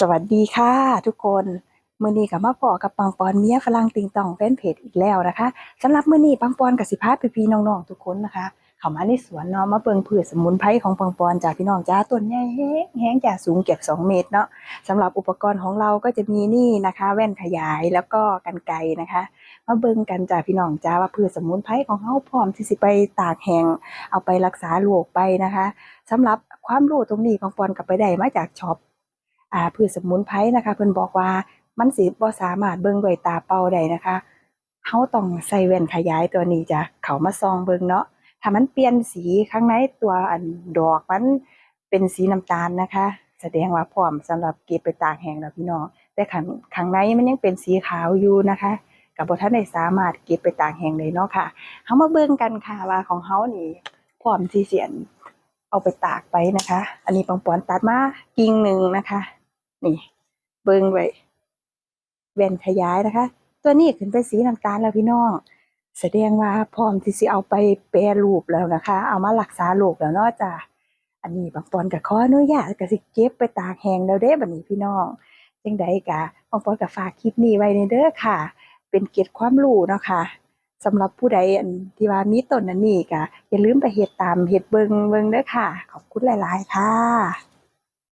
สวัสดีค่ะทุกคนมื้อนี้ก็มาพอกับปังปอนเมียฝรั่งติงตองแฟนเพจอีกแล้วนะคะสำหรับมื้อนี้ปังปอนกับสิพาพี่ๆน้องๆทุกคนนะคะ เข้ามาในสวนเนาะมาเบิ่งพืชสมุนไพรของปังปอนจ้าพี่น้องจ้าต้นใหญ่แฮงแฮงจ้าสูงเกือบ2 เมตรเนาะสำหรับอุปกรณ์ของเราก็จะมีนี่นะคะ แว่นขยายแล้วก็กรรไกนะคะ มาเบิ่งกันจ้าพี่น้องจ้าว่าพืชสมุนไพรของเฮาพร้อมที่สิไปตากแห้งเอาไปรักษาโรคไปนะคะสำหรับความรู้ตรงนี้ปังปอนก็ไปได้มาจากช็อป อ่าพืชสมุนไพรนะคะ เพิ่นบอกว่ามันสิบ่สามารถเบิ่งด้วยตาเปล่าได้นะคะเฮาต้องใส่แว่นขยายตัวนี้จ้ะเขามาส่องเบิ่งเนาะถ้ามันเปลี่ยนสีข้างในตัวอันดอกมันเป็นสีน้ำตาลนะคะ แสดงว่าพร้อมสำหรับเก็บไปตากแห้งแล้วพี่น้องแต่ข้างข้างในมันยังเป็นสีขาวอยู่นะคะก็บ่ทันได้สามารถเก็บไปตากแห้งเลยเนาะค่ะเฮามาเบิ่งกันค่ะว่าของเฮานี่พร้อมที่สิอันเอาไปตากไปนะคะ อันนี้ปังปอนตัดมากิ่งหนึ่งนะคะ นี่เบิ่งไว้แว่นขยายนะคะ ตัวนี้ขึ้นเป็นสีน้ำตาลแล้วพี่น้อง แสดงว่าพร้อมที่สิเอาไปแปรรูปแล้วนะคะ เอามารักษาโรคแล้วเนาะจ้ะอันนี้บางปอนก็ขออนุญาตก็สิเก็บไปตากแห้งแล้วเด้บัดนี้พี่น้องจังใดก็บางปอนก็ฝากคลิปนี้ไว้ในเด้อค่ะ เป็นเกร็ดความรู้เนาะค่ะสำหรับผู้ใดอันที่ว่ามีต้นอันนี้ก็อย่าลืมไปเฮ็ดตามเฮ็ดเบิงเบิงเด้อค่ะ ขอบคุณหลาย ๆ ค่ะ